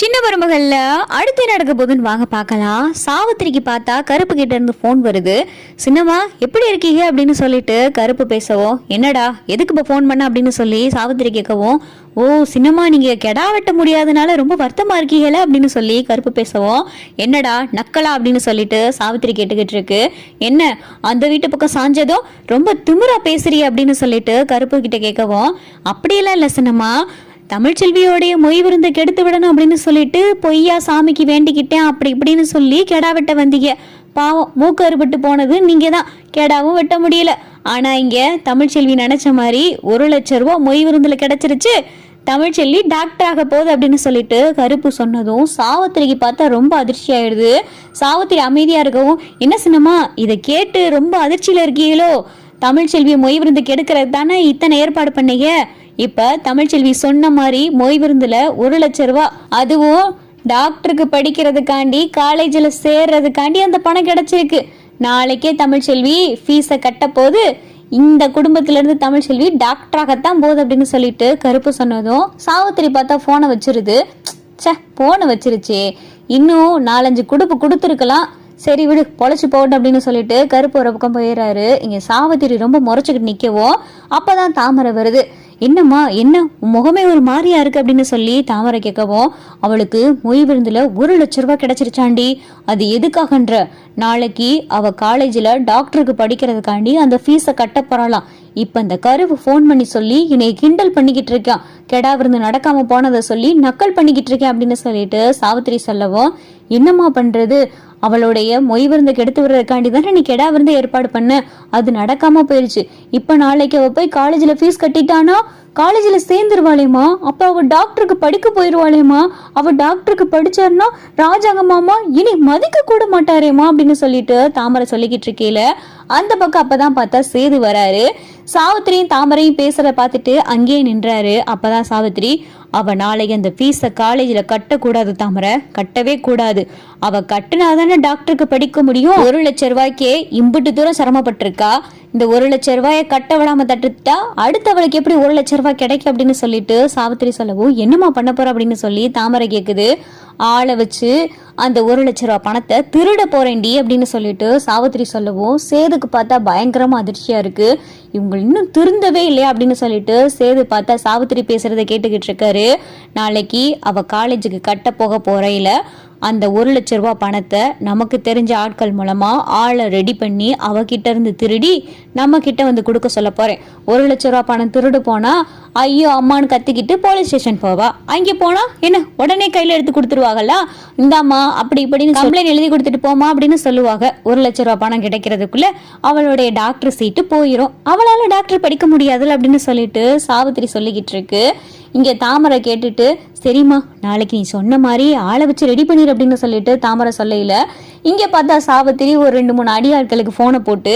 சின்ன மருமகள்ல அடுத்து நடக்க போகுதுன்னு வாங்க பார்க்கலாம். சாவித்திரிக்கு பார்த்தா கருப்பு கிட்ட இருந்து ஃபோன் வருது. சின்னம்மா எப்படி இருக்கீங்க? அப்படின்னு சொல்லிட்டு கருப்பு பேசவும் என்னடா எதுக்கு இப்போ ஃபோன் பண்ண அப்படின்னு சொல்லி சாவித்திரி கேட்கவும் ஓ சின்னம்மா நீங்கள் கெடா வெட்ட முடியாதனால ரொம்ப வருத்தமாக இருக்கீங்களே அப்படின்னு சொல்லி கருப்பு பேசவும் என்னடா நக்கலா அப்படின்னு சொல்லிட்டு சாவித்திரி கேட்டுக்கிட்டு இருக்கு. என்ன அந்த வீட்டு பக்கம் சாஞ்சதும் ரொம்ப திமுறா பேசுறீ அப்படின்னு சொல்லிட்டு கருப்பு கிட்ட கேட்கவும் அப்படியெல்லாம் இல்லை சின்னம்மா தமிழ்ச்செல்வியோடைய மொய் விருந்தை கெடுத்து விடணும் அப்படின்னு சொல்லிட்டு பொய்யா சாமிக்கு வேண்டிக்கிட்டேன் அப்படி இப்படின்னு சொல்லி கெடா வெட்ட வந்தீங்க. பாவம் மூக்கு அறுபட்டு போனது நீங்க தான் கெடாவும் வெட்ட முடியல. ஆனா இங்க தமிழ்ச்செல்வி நினைச்ச மாதிரி ஒரு லட்ச ரூபா மொய் விருந்தில் கிடைச்சிருச்சு. தமிழ்ச்செல்வி டாக்டர் ஆக போகுது அப்படின்னு சொல்லிட்டு கருப்பு சொன்னதும் சாவத்திரிக்கு பார்த்தா ரொம்ப அதிர்ச்சி ஆயிடுது. சாவத்திரி அமைதியா இருக்கவும் என்ன சின்னம்மா இதை கேட்டு ரொம்ப அதிர்ச்சியில இருக்கீங்களோ? தமிழ்ச்செல்வியை மொய் விருந்து கெடுக்கிறது தானே இத்தனை ஏற்பாடு பண்ணீங்க? இப்ப தமிழ்ச்செல்வி சொன்ன மாதிரி மொய் விருந்துல ஒரு லட்ச ரூபா. அதுவும் டாக்டருக்கு படிக்கிறதுக்காண்டி காலேஜில் சேர்றதுக்காண்டி அந்த பணம் கிடைச்சிருக்கு. நாளைக்கே தமிழ்ச்செல்வி ஃபீஸை கட்ட இந்த குடும்பத்திலேருந்து தமிழ்ச்செல்வி டாக்டராகத்தான் போகுது அப்படின்னு சொல்லிட்டு கருப்பு சொன்னதும் சாவித்திரி பார்த்தா ஃபோனை வச்சிருது. சே ஃபோனை வச்சிருச்சே. இன்னும் நாலஞ்சு குடுப்பு கொடுத்துருக்கலாம். சரி விடு பொழைச்சி போகட்டும் அப்படின்னு சொல்லிட்டு கருப்பு ஒரு பக்கம் போயிடுறாரு. இங்கே சாவித்திரி ரொம்ப முறைச்சிக்கிட்டு நிற்கவும் அப்பதான் தாமரை வருது. என்னம்மா என்ன? முகமே ஒரு மாதிரியா இருக்கு அப்படின்னு சொல்லி தாமரை கேட்கவும் அவளுக்கு மொய் விருந்துல ஒரு லட்ச ரூபாய் கிடைச்சிருச்சாண்டி. அது எதுக்காகன்ற? நாளைக்கு அவ காலேஜில் டாக்டருக்கு படிக்கிறதுக்காண்டி அந்த ஃபீஸை கட்ட போறாளாம். இப்போ இந்த கருவு ஃபோன் பண்ணி சொல்லி என்னை கிண்டல் பண்ணிக்கிட்டு இருக்கான் கெடா விருந்து நடக்காம போனதை சொல்லி நக்கல் பண்ணிக்கிட்டு இருக்கேன் அப்படின்னு சொல்லிட்டு சாவித்திரி சொல்லவும் என்னம்மா பண்றது? அவளுடைய மொய் விருந்து கெடுத்து விடுறதுக்காண்டி தானே நீ கெடா விருந்து ஏற்பாடு பண்ண? அது நடக்காம போயிருச்சு. இப்போ நாளைக்கு அவ போய் காலேஜில் ஃபீஸ் கட்டிட்டானா? காலேஜில் சேர்ந்துருவாளேம்மா. அப்போ அவள் டாக்டருக்கு படிக்க போயிடுவாளேம்மா அவள் டாக்டருக்கு படிச்சாருன்னா ராஜாங்க மாமா இனி மதிக்க கூட மாட்டாரேம்மா அப்படின்னு சொல்லிட்டு தாமரை சொல்லிக்கிட்டு இருக்கையில அந்த பக்கம் அப்பதான் பார்த்தா சேது வராரு. சாவித்திரியும் தாமரையும் பேசுறத பார்த்துட்டு அங்கேயே நின்றாரு. அப்பதான் சாவித்திரி அவ நாளைக்கு அந்த ஃபீஸை காலேஜில் கட்டக்கூடாது தாமரை. கட்டவே கூடாது. அவ கட்டுனாதானே டாக்டருக்கு படிக்க முடியும். ஒரு லட்ச ரூபாய்க்கே இம்புட்டு தூரம் சிரமப்பட்டிருக்கா. இந்த ஒரு லட்ச ரூபாயை கட்ட விடாம தட்டுட்டா அடுத்த அவளுக்கு எப்படி ஒரு லட்ச ரூபாய் கிடைக்கும் அப்படின்னு சொல்லிட்டு சாவித்திரி சொல்லவும் என்னம்மா பண்ண போற? அப்படின்னு சொல்லி தாமரை கேக்குது. ஆளை வச்சு அந்த ஒரு லட்ச ரூபா பணத்தை திருட போறேன்டி அப்படின்னு சொல்லிட்டு சாவித்திரி சொல்லவும் சேதுக்கு பார்த்தா பயங்கரமா அதிர்ச்சியா இருக்கு. இவங்க இன்னும் திருந்தவே இல்லையா? அப்படின்னு சொல்லிட்டு சேது பார்த்தா சாவித்திரி பேசுறத கேட்டுக்கிட்டு இருக்காரு. நாளைக்கு அவ காலேஜுக்கு கட்ட போக போறையில அந்த ஒரு லட்ச ரூபா பணத்தை நமக்கு தெரிஞ்ச ஆட்கள் மூலமா ஆளை ரெடி பண்ணி அவகிட்ட இருந்து திருடி நம்ம கிட்ட வந்து கொடுக்க சொல்ல போறேன். ஒரு லட்ச ரூபா பணம் திருடு போனா ஐயோ அம்மான்னு கத்திக்கிட்டு போலீஸ் ஸ்டேஷன் போவா. அங்கே போனா என்ன? உடனே கையில எடுத்து கொடுத்துருவாங்கல்ல இந்தாம்மா அப்படி இப்படின்னு கம்ப்ளைண்ட் எழுதி கொடுத்துட்டு போமா அப்படின்னு சொல்லுவாங்க ஒரு லட்ச ரூபா பணம் கிடைக்கிறதுக்குள்ள அவளுடைய டாக்டர் சீட்டு போயிடும் அவளால டாக்டர் படிக்க முடியாதுல்ல அப்படின்னு சொல்லிட்டு சாவித்திரி சொல்லிக்கிட்டு இருக்கு. இங்க தாமரை கேட்டுட்டு சரிம்மா நாளைக்கு நீ சொன்ன மாதிரி ஆளை வச்சு ரெடி பண்ணிடு அப்படின்னு சொல்லிட்டு தாமரை சொல்லையில் இங்கே பார்த்தா சாவத்திரி ஒரு ரெண்டு மூணு அடியாட்களுக்கு ஃபோனை போட்டு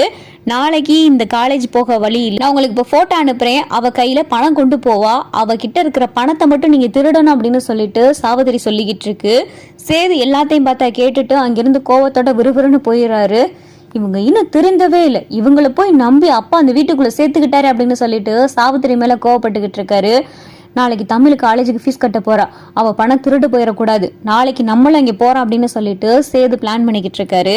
நாளைக்கு இந்த காலேஜ் போக வழி இல்லை. நான் உங்களுக்கு இப்போ ஃபோட்டோ அனுப்புகிறேன் அவள் கையில் பணம் கொண்டு போவா. அவகிட்ட இருக்கிற பணத்தை மட்டும் நீங்கள் திருடணும் அப்படின்னு சொல்லிட்டு சாவதிரி சொல்லிக்கிட்டு இருக்கு. சேது எல்லாத்தையும் பார்த்தா கேட்டுட்டு அங்கிருந்து கோவத்தோட விறுவிறுன்னு போயிடுறாரு இவங்க இன்னும் திருந்தவே இல்லை. இவங்களை போய் நம்பி அப்பா அந்த வீட்டுக்குள்ளே சேர்த்துக்கிட்டாரு அப்படின்னு சொல்லிட்டு சாவித்திரி மேலே கோவப்பட்டுக்கிட்டு இருக்காரு. நாளைக்கு தமிழ் காலேஜுக்கு ஃபீஸ் கட்ட போறா. அவ பணம் திருட்டு போயிடக்கூடாது. நாளைக்கு நம்மளும் அங்கே போறோம் அப்படின்னு சொல்லிட்டு சேது பிளான் பண்ணிக்கிட்டு இருக்காரு.